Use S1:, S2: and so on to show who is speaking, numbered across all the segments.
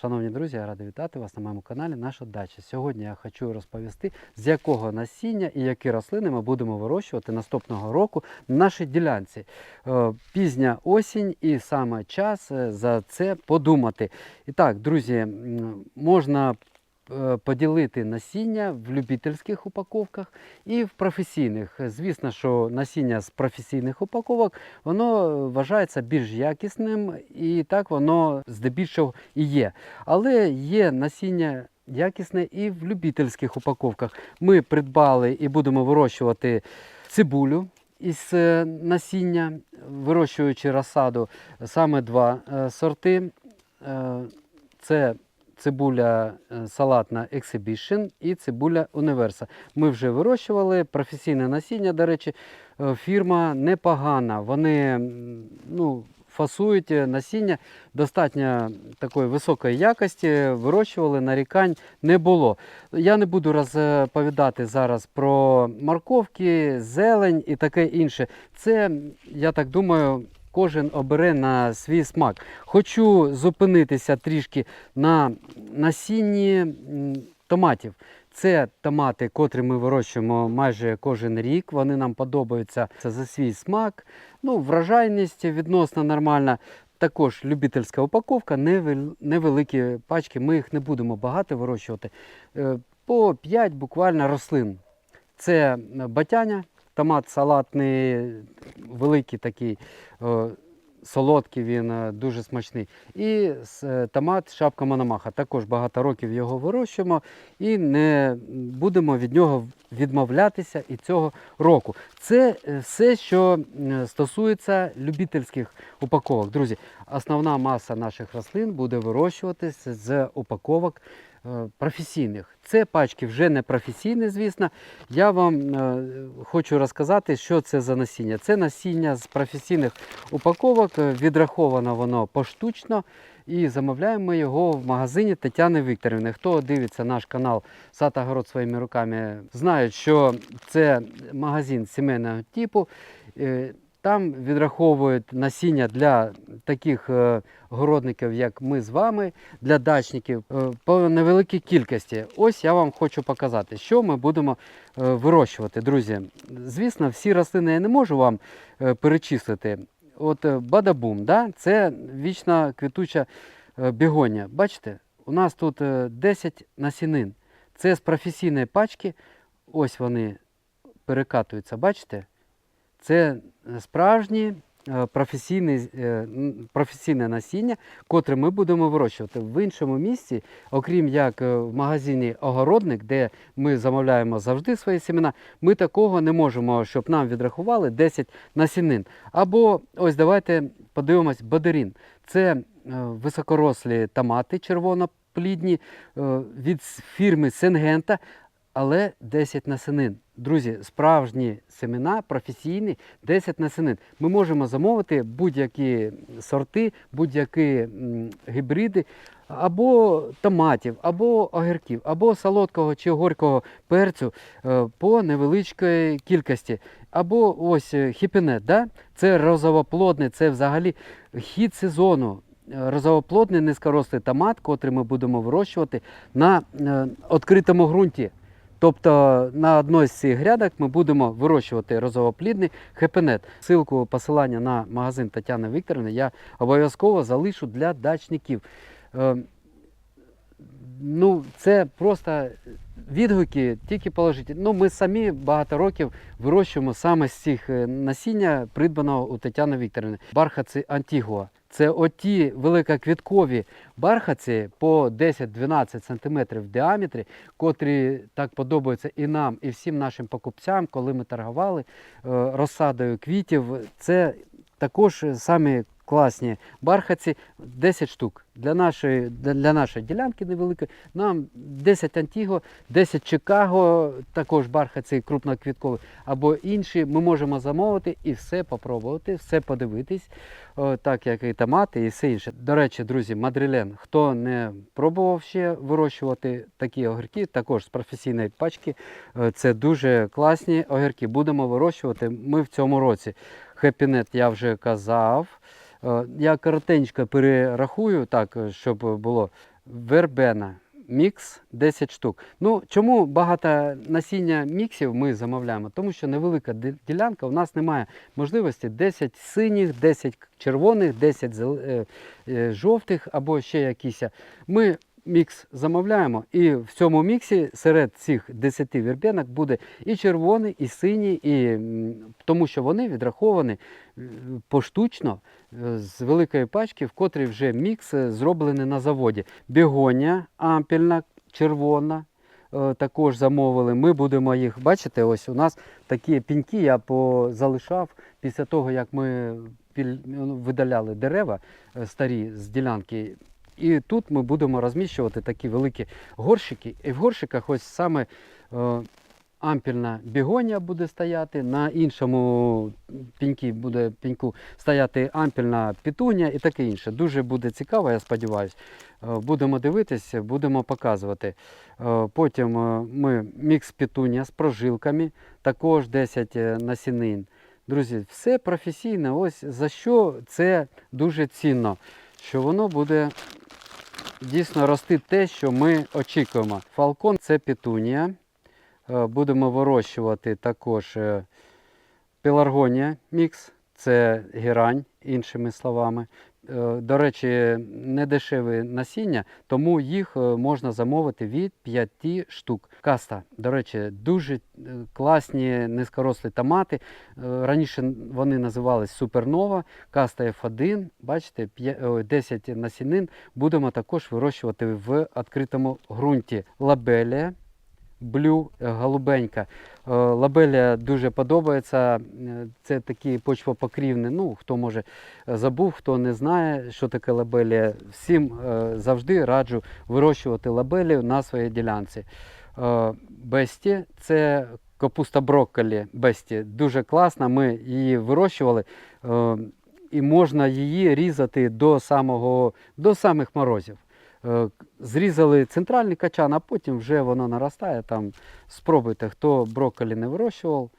S1: Шановні друзі, я радий вітати вас на моєму каналі Наша дача. Сьогодні я хочу розповісти, з якого насіння і які рослини ми будемо вирощувати наступного року на нашій ділянці. Е, Пізня осінь і саме час е, за це подумати. І так, друзі, можна поділити насіння в любительських упаковках і в професійних. Звісно, що насіння з професійних упаковок воно вважається більш якісним і так воно здебільшого і є. Але є насіння якісне і в любительських упаковках. Ми придбали і будемо вирощувати цибулю. Із е, насіння, вирощуючи розсаду, саме два е, сорти. Е, Це цибуля е, салатна Exhibition і цибуля Универса. Ми вже вирощували професійне насіння, до речі, е, фірма непогана. Вони ну, фасують е, насіння достатньо такої високої якості, вирощували, нарікань не було. Я не буду розповідати зараз про морковки, зелень і таке інше. Це, я так думаю, кожен обере на свій смак. Хочу зупинитися трішки на насінні томатів. Це томати, котрі ми вирощуємо майже кожен рік. Вони нам подобаються за свій смак. Ну, вражайність відносно нормальна. Також любительська упаковка, невеликі пачки. Ми їх не будемо багато вирощувати. Е, По 5 буквально рослин. Це батяня, томат салатний, великий такий, солодкий він, е, дуже смачний. І е, томат шапка Мономаха. Також багато років його вирощуємо і не будемо від нього відмовлятися і цього року. Це е, все, що стосується любительських упаковок. Друзі, основна маса наших рослин буде вирощуватися з упаковок професійних. Це пачки вже не професійні, звісно. Я вам е, хочу розказати, що це за насіння. Це насіння з професійних упаковок, відраховано воно поштучно. І замовляємо ми його в магазині Тетяни Вікторівни. Хто дивиться наш канал Сад Огород своїми руками, знають, що це магазин сімейного типу. Е, Там відраховують насіння для таких е, городників, як ми з вами, для дачників е, по невеликій кількості. Ось я вам хочу показати, що ми будемо е, вирощувати, друзі. Звісно, всі рослини я не можу вам перечислити. От бадабум, да? це вічна квітуча бігонія. Бачите, у нас тут е, 10 насінин. Це з професійної пачки. Ось вони перекатуються, бачите? Це справжні е, професійне, професійне насіння, котре ми будемо вирощувати в іншому місці, окрім як е, в магазині Огородник, де ми замовляємо завжди свої семена, ми такого не можемо, щоб нам відрахували 10 насінин. Або ось давайте подивимось бадерін. Це е, високорослі томати червоноплідні від фірми Сенгента, але 10 насінин. Друзі, справжні семена, професійні, 10 насінин. Ми можемо замовити будь-які сорти, будь-які гібриди, або томатів, або огірків, або солодкого чи горького перцю е, по невеличкій кількості. Або ось е, хіпінет, да? це розовоплодний, це взагалі хід сезону. Е, Розовоплодний низькорослий томат, котрий ми будемо вирощувати на відкритому ґрунті. Тобто на одній з цих грядок ми будемо вирощувати розовоплідний хепенет. Силку посилання на магазин Тетяни Вікторівни я обов'язково залишу для дачників. Е, Ну, це просто відгуки, тільки положити. Ну, ми самі багато років вирощуємо саме з цих е, насіння, придбаного у Тетяни Вікторівни. Бархаці Антігуа. Це оті великоквіткові бархаці по 10-12 см в діаметрі, котрі так подобаються і нам, і всім нашим покупцям, коли ми торгували е, розсадою квітів. Це також самі класні бархаці 10 штук. Для нашої, для нашої ділянки невеликої нам 10 Антіго, 10 Чикаго, також бархаці крупноквіткові, або інші ми можемо замовити і все попробувати, все подивитись, о, так як і томати, і все інше. До речі, друзі, мадрилен, хто не пробував ще вирощувати такі огірки, також з професійної пачки, е, це дуже класні огірки. Будемо вирощувати ми в цьому році. Хепінет я вже казав. Е, Я коротенько перерахую, так, е, щоб було. вербена. Мікс 10 штук. Ну, чому багато насіння міксів ми замовляємо? Тому що невелика ділянка, у нас немає можливості 10 синіх, 10 червоних, 10 зел- е, е, жовтих або ще якісь. Ми мікс замовляємо, і в цьому міксі серед цих 10 вербенок буде і червоний, і синій, і, тому що вони відраховані е, поштучно е, з великої пачки, в котрій вже мікс е, зроблений на заводі. Бігонія ампільна, червона. Також замовили. Ми будемо їх бачити. Ось у нас такі піньки я позалишав після того, як ми ну, видаляли дерева старі з ділянки. І тут ми будемо розміщувати такі великі горщики. І в горщиках ось саме е, ампільна бігонія буде стояти, на іншому піньки буде піньку стояти ампільна пітунія і таке інше. Дуже буде цікаво, я сподіваюся. Будемо дивитися, будемо показувати. Е, Потім е, ми мікс пітунія з прожилками, також 10 е, насінин. Друзі, все професійне. Ось за що це дуже цінно, що воно буде дійсно рости те, що ми очікуємо. Фалкон це петунія. Е, Будемо вирощувати також е, пеларгонія мікс, це герань, іншими словами. Е, До речі, не дешеве насіння, тому їх е, можна замовити від 5 штук. Каста, до речі, дуже е, класні низькорослі томати. Раніше вони називались Супернова, каста F1. Бачите, 10 насінин будемо також вирощувати в відкритому ґрунті. Лабелія, блю, е, голубенька. Е, Лабелія дуже подобається. Е, Це такі почвопокрівні. Ну, хто може забув, хто не знає, що таке лабелія. Всім завжди раджу вирощувати лабелію на своїй ділянці. Бесті це капуста брокколі. Бесті дуже класна. Ми її вирощували. І можна її різати до, самого, до самих морозів. Е, Зрізали центральний качан, а потім вже воно наростає. Там спробуйте, хто брокколі не вирощував.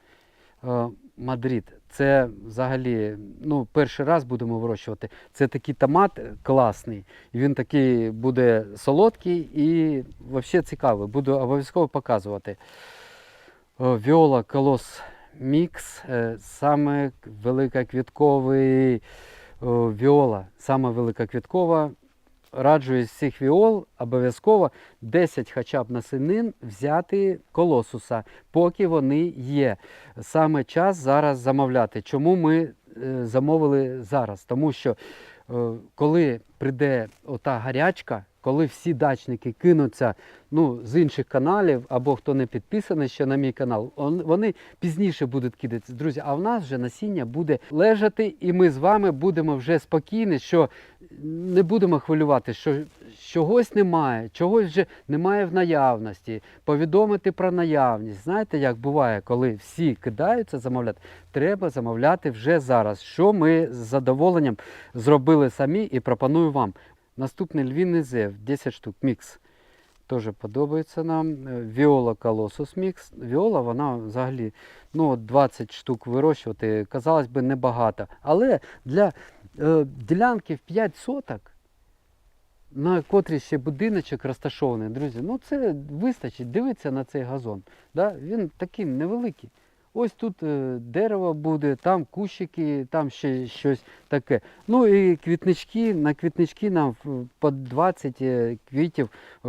S1: Е, Мадрид. Це взагалі ну, перший раз будемо вирощувати. Це такий томат класний. Він такий буде солодкий і взагалі цікавий. Буду обов'язково показувати. Віола Колос Мікс. е, Саме великоквітковий віола. Саме великоквіткова. Раджу із цих віол обов'язково 10 хоча б насінин взяти колосуса, поки вони є. Саме час зараз замовляти. Чому ми е, замовили зараз? Тому що е, коли прийде ота гарячка, коли всі дачники кинуться ну, з інших каналів, або хто не підписаний ще на мій канал, он- вони пізніше будуть кидатися. Друзі, а в нас вже насіння буде лежати, і ми з вами будемо вже спокійні, що не будемо хвилювати, що чогось немає, чогось вже немає в наявності, повідомити про наявність. Знаєте, як буває, коли всі кидаються замовляти, треба замовляти вже зараз. Що ми з задоволенням зробили самі і пропоную вам. Наступний львіний зев, 10 штук, мікс. Теж подобається нам. Е, Віола колосус мікс. Віола, вона взагалі ну, 20 штук вирощувати, казалось би, небагато. Але для е, ділянки в 5 соток, на котрій ще будиночок розташований, друзі, ну це вистачить. Дивіться на цей газон. Да? Він такий невеликий. Ось тут е, дерево буде, там кущики, там ще щось таке. Ну і квітнички, на квітнички нам по 20 е, квітів, е,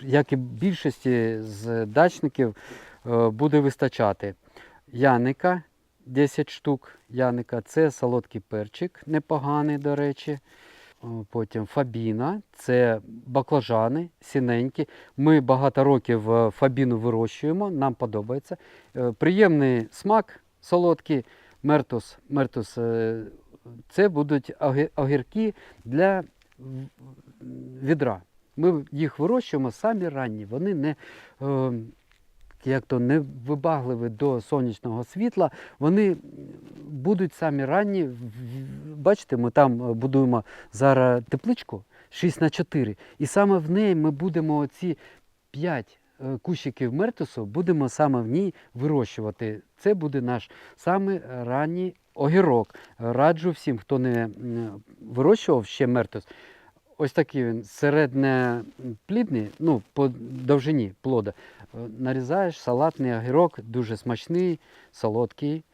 S1: як і більшості з дачників, буде вистачати. Яника 10 штук. Яника це солодкий перчик, непоганий, до речі. О, Потім фабіна, це баклажани сіненькі. Ми багато років е, фабіну вирощуємо, нам подобається. Е, Приємний смак солодкий. Мертус, мертус е, це будуть огірки для відра. Ми їх вирощуємо самі ранні. Вони не, е, як то не вибагливі до сонячного світла. Вони будуть самі ранні. Бачите, ми там е, будуємо зараз тепличку 6 на 4 І саме в неї ми будемо ці 5 кущиків мертусу, будемо саме в ній вирощувати. Це буде наш саме ранній огірок. Раджу всім, хто не вирощував ще мертус, ось такий він середнеплідний, ну, по довжині плода. Е, Нарізаєш салатний огірок, дуже смачний, солодкий.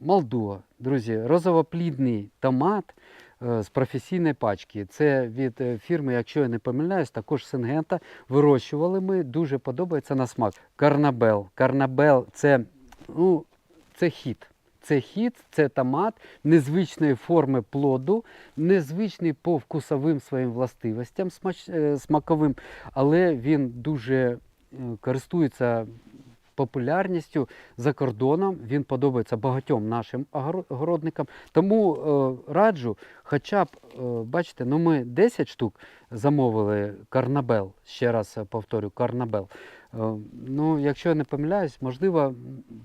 S1: Молдуа, друзі, розовоплідний томат е, з професійної пачки. Це від е, фірми, якщо я не помиляюсь, також Сингента. Вирощували ми, дуже подобається на смак. Карнабел. Карнабел це, ну, це хіт. Це хіт, це томат незвичної форми плоду, незвичний по вкусовим своїм властивостям е, смаковим, але він дуже е, користується популярністю за кордоном. Він подобається багатьом нашим огородникам. Тому е, раджу, хоча б, бачите, ну ми 10 штук замовили карнабел. Ще раз повторю, карнабел. Е, Ну, якщо я не помиляюсь, можливо,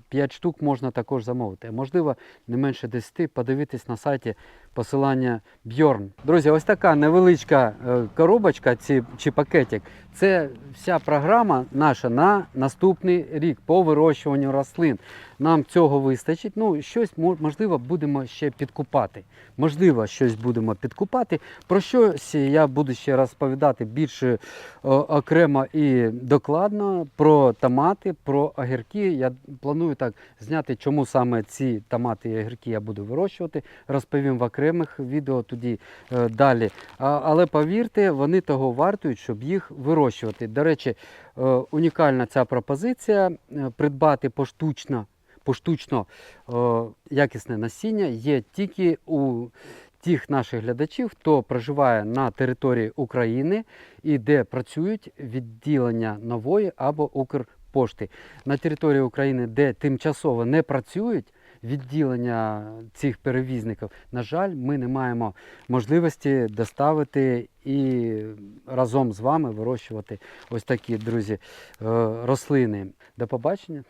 S1: 5 штук можна також замовити. а Можливо, не менше 10. Подивитись на сайті посилання Bjorn. Друзі, ось така невеличка е, коробочка ці, чи пакетик. Це вся програма наша на наступний рік по вирощуванню рослин. Нам цього вистачить. Ну, щось можливо будемо ще підкупати. Можливо, щось будемо підкупати. Про щось я буду ще розповідати більше окремо і докладно про томати, про огірки. Я планую так зняти, чому саме ці томати і огірки я буду вирощувати. Розповім в окремих відео тоді е, далі. Але повірте, вони того вартують, щоб їх вирощувати. До речі, е, унікальна ця пропозиція е, придбати поштучно, поштучно якісне насіння є тільки у тих наших глядачів, хто проживає на території України і де працюють відділення нової або Укрпошти. На території України, де тимчасово не працюють відділення цих перевізників, на жаль, ми не маємо можливості доставити і разом з вами вирощувати ось такі, друзі, е, рослини. До побачення.